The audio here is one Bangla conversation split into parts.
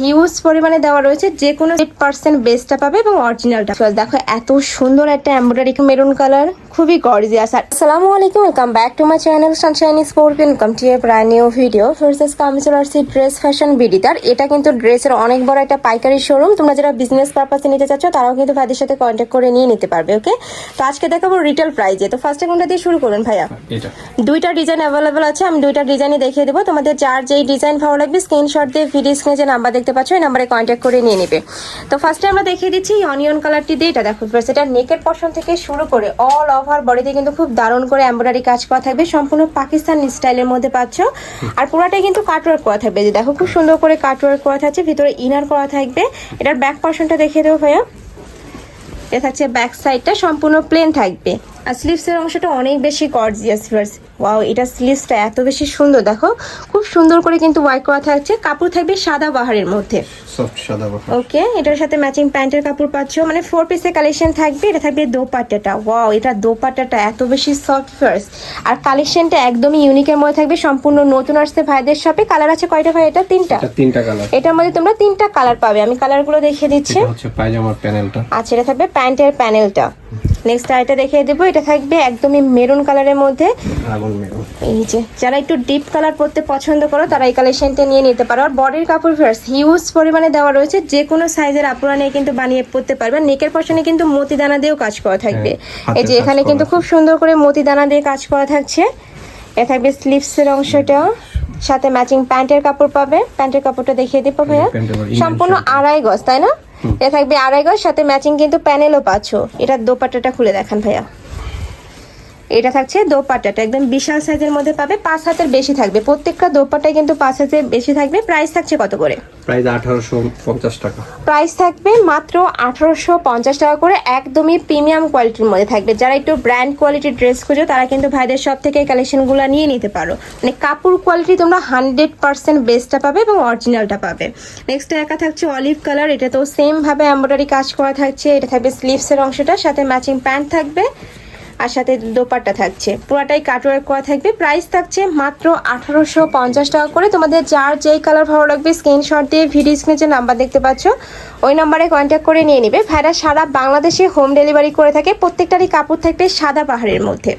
হিউজ পরিমাণে দেওয়া রয়েছে যে কোনো এইট পার্সেন্ট বেসটা পাবে এবং অরিজিনালটা দেখো এত সুন্দর একটা এমব্রয়ডারি মেরুন কালার খুবই গর্জিয়াস আর আসসালামু আলাইকুম welcome back to my channel Sunshine Sporting welcome to a brand new video first আমি চলে আসছি ড্রেস ফ্যাশন বিডিটার এটা কিন্তু ড্রেসের অনেক বড় একটা পাইকারি শোরুম তোমরা যারা বিজনেস পারপাসে নিতে চাচ্ছ তারাও কিন্তু ভাইদের সাথে কন্ট্যাক্ট করে নিয়ে নিতে পারবে ওকে তো আজকে দেখাবো রিটেল প্রাইজে তো ফার্স্টে কোনটা দিয়ে শুরু করুন ভাইয়া? দুইটা ডিজাইন অ্যাভেলেবেল আছে আমি দুইটা ডিজাইনই দেখিয়ে দেবো। তোমাদের যার যেই ডিজাইন ভালো লাগবে স্ক্রিনশট দিয়ে ভিডিও স্ক্রিনে নাম্বার দেখতে পাচ্ছ, এই নাম্বারে কন্ট্যাক্ট করে নিয়ে নেবে। তো ফার্স্টে আমরা দেখিয়ে দিচ্ছি অনিয়ন কালারটি দিয়ে, এটা দেখো ফার্স্ট এটা নেকের পশন থেকে শুরু করে অল ওভার বডিতে কিন্তু খুব দারুণ করে এমব্রয়ডারি কাজ করা থাকবে। সম্পূর্ণ পাকিস্তান স্টাইলের মধ্যে পাচ্ছ। আর পুরাটাই কিন্তু কাটওয়ার্ক করা থাকবে, যে দেখো খুব সুন্দর করে কাটওয়ার্ক করা থাকছে, ভিতরে ইনার করা থাকবে। এটার ব্যাক পশনটা দেখিয়ে দেবো ভাইয়া। এটা থাকছে ব্যাক সাইডটা সম্পূর্ণ প্লেন থাকবে। আর স্লিভসের অংশটা অনেক বেশি গর্জিয়াস ফার্স ওয়াও এটা স্লিভসটা এত বেশি সুন্দর দেখো। খুব সুন্দর করে কিন্তু ওয়াইট করা থাকছে। কাপড় থাকবে সাদা বাহারের মধ্যে। সফট সাদা বাহার। ওকে এটার সাথে ম্যাচিং প্যান্টের কাপড় পাচ্ছ। মানে ফোর পিসের কালেকশন থাকবে এটা থাকবে দোপাট্টাটা। ওয়াও এটা দোপাট্টাটা এত বেশি সফট ফার্স্ট আর কালেকশনটা একদমই ইউনিকের মধ্যে থাকবে। সম্পূর্ণ নতুন আসছে ভাইদের শপে কালার আছে কয়টা ভাই? এটা তিনটা? এটা তিনটা কালার এটার মধ্যে তোমরা তিনটা কালার পাবে। আমি কালারগুলো দেখিয়ে দিচ্ছি। হচ্ছে পায়জামার প্যানেলটা আচ্ছা এটা থাকবে প্যান্টের প্যানেলটা নেক্সট আরেকটা দেখিয়ে দেবো। এটা থাকবে একদমই মেরুন কালারের মধ্যে। এই যে যারা একটু ডিপ কালার পরতে পছন্দ করো তারা এই কালেকশনটা নিয়ে নিতে পারো। আর বডির কাপড় ফেয়ার্স হিউজ পরিমাণে দেওয়া রয়েছে। যে কোনো সাইজের আপুরা নিয়ে কিন্তু বানিয়ে পরতে পারবে। নেকের পশনে কিন্তু মতি দানা দিয়েও কাজ করা থাকবে। হ্যাঁ, এই যে এখানে কিন্তু খুব সুন্দর করে মতি দানা দিয়ে কাজ করা থাকছে। এ থাকবে স্লিভসের অংশটা সাথে ম্যাচিং প্যান্টের কাপড় পাবে। প্যান্টের কাপড়টা দেখিয়ে দিব ভাইয়া। আবার inline সম্পূর্ণ আড়াই গজ তাই না? এটা থাকবে আড়াই গজ সাথে ম্যাচিং কিন্তু প্যানেলও পাচ্ছ। এটার দোপাটাটা খুলে দেখান ভাইয়া। এটা থাকছে দোপাট্টাটা একদম বিশাল সাইজের মধ্যে পাবে পাঁচ হাতের বেশি থাকবে। প্রত্যেকটা দোপাট্টাই কিন্তু পাঁচ হাতের বেশি থাকবে। প্রাইস থাকছে কত করে? প্রাইস আঠারোশো পঞ্চাশ টাকা। প্রাইস থাকবে মাত্র আঠারোশো পঞ্চাশ টাকা করে। একদমই প্রিমিয়াম কোয়ালিটির মধ্যে থাকবে। যারা একটু ব্র্যান্ড কোয়ালিটির ড্রেস খুঁজো তারা কিন্তু ভাইদের সব থেকে কালেকশনগুলো নিয়ে নিতে পারো। মানে কাপড় কোয়ালিটি তোমরা হান্ড্রেড পার্সেন্ট বেস্টটা পাবে এবং অরিজিনালটা পাবে। নেক্সট একা থাকছে অলিভ কালার এটা তো সেম ভাবে এমব্রয়ডারি কাজ করা থাকছে। এটা থাকবে স্লিভসের অংশটা সাথে ম্যাচিং প্যান্ট থাকবে। আর সাথে দোপাট্টা থাকছে। পুরাটাই কাটওয়ার্ক করা থাকবে। প্রাইস থাকছে মাত্র আঠারোশো পঞ্চাশ টাকা করে। তোমাদের যার যেই কালার ভালো লাগবে স্ক্রিনশট দিয়ে ভিডিও স্ক্রিনে যে নাম্বার দেখতে পাচ্ছ, ওই নাম্বারে কন্ট্যাক্ট করে নিয়ে নিবে। ভাইরা সারা বাংলাদেশে হোম ডেলিভারি করে থাকে। প্রত্যেকটারই কাপড় থাকবে সাদা পাহাড়ের মধ্যে।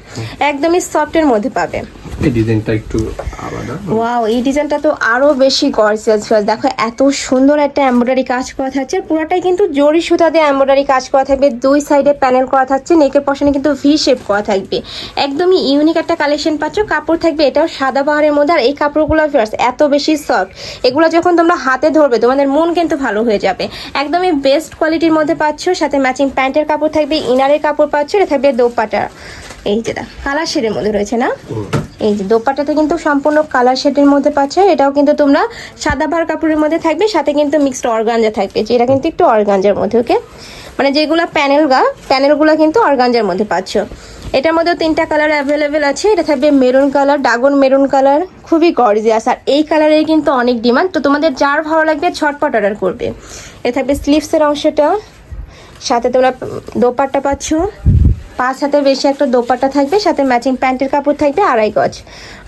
একদমই সফটের মধ্যে পাবে। এই ডিজাইনটা একটু আলাদা। ওয়াও এই ডিজাইনটা তো আরও বেশি গর্জিয়াস দেখো, এত সুন্দর একটা এমব্রয়ডারি কাজ করা থাকছে। পুরাটাই কিন্তু জরি সুতা দিয়ে এমব্রয়ডারি কাজ করা থাকবে। দুই সাইডে প্যানেল করা থাকছে নেকের পশনে কিন্তু ভি শেপ করা থাকবে। একদমই ইউনিক একটা কালেকশন পাচ্ছ। কাপড় থাকবে, এটাও সাদা পাহাড়ের মধ্যে। আর এই কাপড়গুলো ফিয়ার্স এত বেশি সফট এগুলো যখন তোমরা হাতে ধরবে, তোমাদের মন কিন্তু ভালো হয়ে যাবে। একদমই বেস্ট কোয়ালিটির মধ্যে পাচ্ছ। সাথে ম্যাচিং প্যান্টের কাপড় থাকবে ইনারের কাপড় পাচ্ছ, এটা থাকবে দোপাটা। এই যেটা কালার শেডের মধ্যে রয়েছে না? এই যে দোপাট্টাতে কিন্তু সম্পূর্ণ কালার শেডের মধ্যে পাচ্ছে এটাও কিন্তু তোমরা সাদা ভার কাপড়ের মধ্যে থাকবে সাথে কিন্তু মিক্সড অর্গানজা থাকবে যেটা কিন্তু একটু অর্গানজার মধ্যে ওকে মানে যেগুলো প্যানেল গা প্যানেলগুলো কিন্তু অর্গানজার মধ্যে পাচ্ছ। এটার মধ্যেও তিনটা কালার অ্যাভেলেবেল আছে এটা থাকবে মেরুন কালার ডাগন মেরুন কালার খুবই গর্জিয়াস আর এই কালারের কিন্তু অনেক ডিমান্ড তো তোমাদের যার ভালো লাগবে ছটপট অর্ডার করবে। এ থাকবে স্লিভসের অংশটা সাথে তোমরা দোপাট্টা পাচ্ছ পাঁচ হাতের বেশি একটা দোপাট্টা থাকবে, সাথে ম্যাচিং প্যান্টের কাপড় থাকবে আড়াই গজ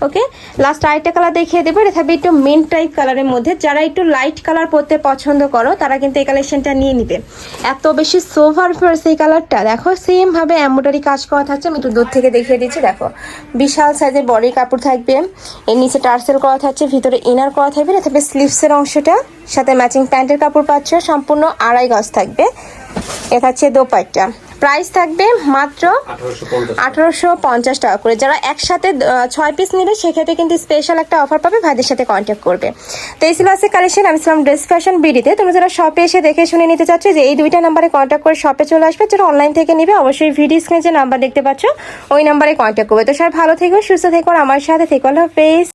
ওকে লাস্ট আরেকটা কালার দেখিয়ে দেবো, এটা থাকবে একটু মেন টাইপ কালারের মধ্যে। যারা একটু লাইট কালার পরতে পছন্দ করো, তারা কিন্তু এই কালেকশনটা নিয়ে নিবে। এত বেশি সোভার ফার্স এই কালারটা দেখো সেম ভাবে এম্ব্রয়ডারি কাজ করা থাকছে, আমি একটু দূর থেকে দেখিয়ে দিচ্ছি, দেখো। বিশাল সাইজের বডির কাপড় থাকবে, এর নিচে টার্সেল করা থাকছে, ভিতরে ইনার করা থাকবে, এটা থাকবে স্লিভসের অংশটা, সাথে ম্যাচিং প্যান্টের কাপড় পাচ্ছ, সম্পূর্ণ আড়াই গজ থাকবে। এটা হচ্ছে দোপাট্টা। প্রাইস থাকবে মাত্র আঠারোশো পঞ্চাশ টাকা। করে। যারা একসাথে ছয় পিস নিলে সেক্ষেত্রে কিন্তু স্পেশাল একটা অফার পাবে ভাইদের সাথে কন্ট্যাক্ট করবে। তো এই ছিল আজকে কালেকশন আমি ছিলাম ড্রেস ফ্যাশন বিডিতে তোমরা যারা শপে এসে দেখে শুনে নিতে চাচ্ছ যে এই দুইটা নাম্বারে কন্ট্যাক্ট করে শপে চলে আসবে যারা অনলাইন থেকে নিবে অবশ্যই ভিডিও স্ক্রিনে যে নাম্বার দেখতে পাচ্ছ ওই নাম্বারে কন্ট্যাক্ট করবে। তো সবাই ভালো থেকো সুস্থ থেকো আমার সাথে থেকো। আল্লাহ হাফেজ।